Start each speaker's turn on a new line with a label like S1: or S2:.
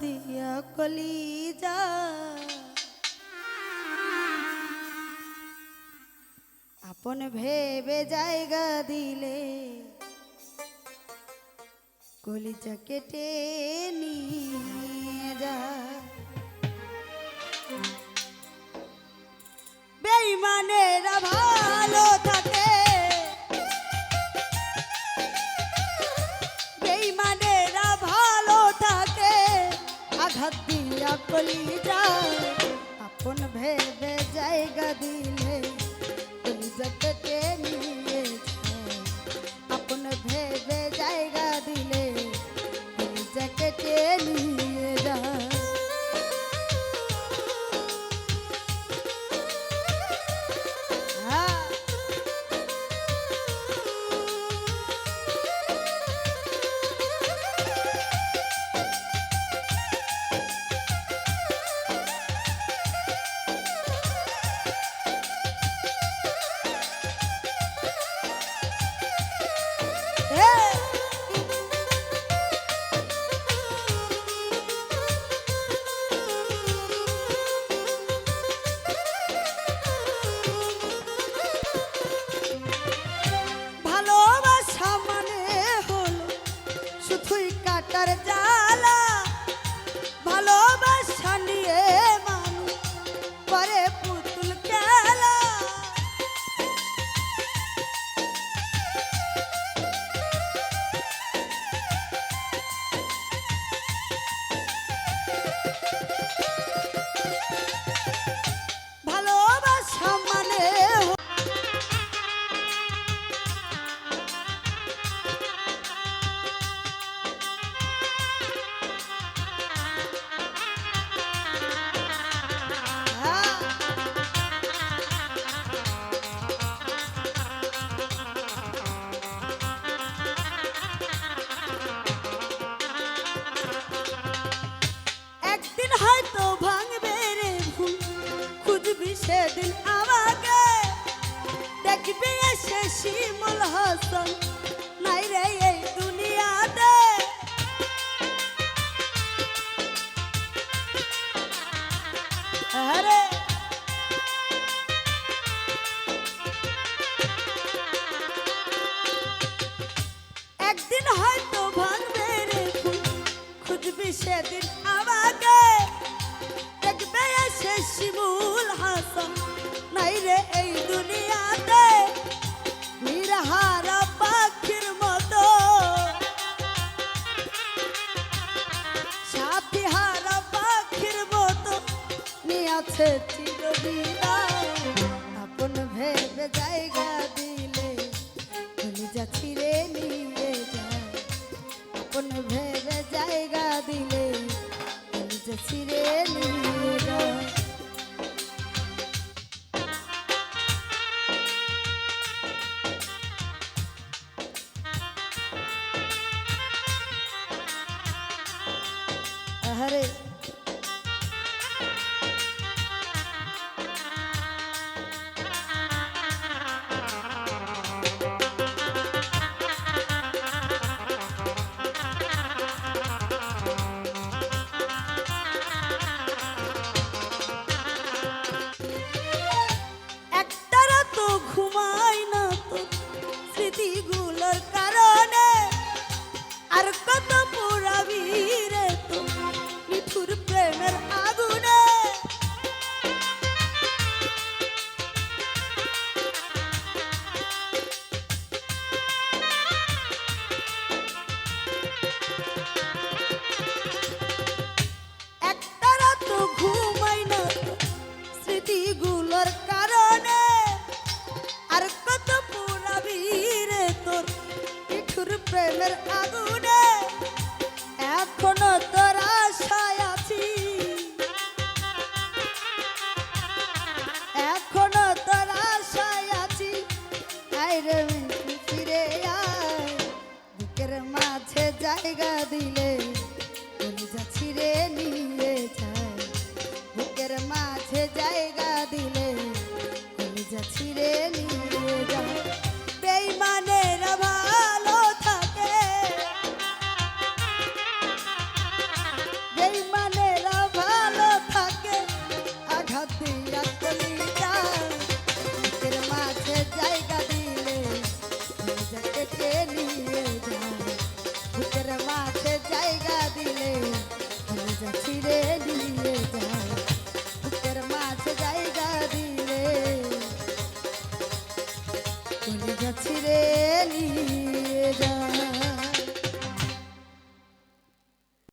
S1: দিয়া কলিজা। আপন ভেবে জায়গা দিলে কলিজা কেটে নিয়ে যা। বেইমানেরা ভালো দিয়া কলিজা আপন ভেবে জায়গা দিলে কলিজা কেটে নিয়ে যায় আপন ভেবে দেখবি এসে শিমুল হাসান। নাই রে এই দুনিয়াতে। আরে একদিন হয়তো ভাঙবে রে খুঁজবি সেদিন আমাকে। দেখবে এসে শিমুল হাসান। নাই রে এই নিয়াছে চিরবিদায় আপন ভেবে জায়গা দিলে কলিজা ছিঁড়ে নিয়ে যায় আপন ভেবে জায়গা দিলে কলিজা ছিঁড়ে নিয়ে যায় আহারে আর কত জায়গা দিলে যা নিয়ে যা আমাকে নিয়ে যায় ভূতের মাঠে জায়গা দিলে আমি যা ছিঁড়ে নিয়ে যায় ভূতের মাঠে জায়গা দিলে। আমি যা ছিঁড়ে নিয়ে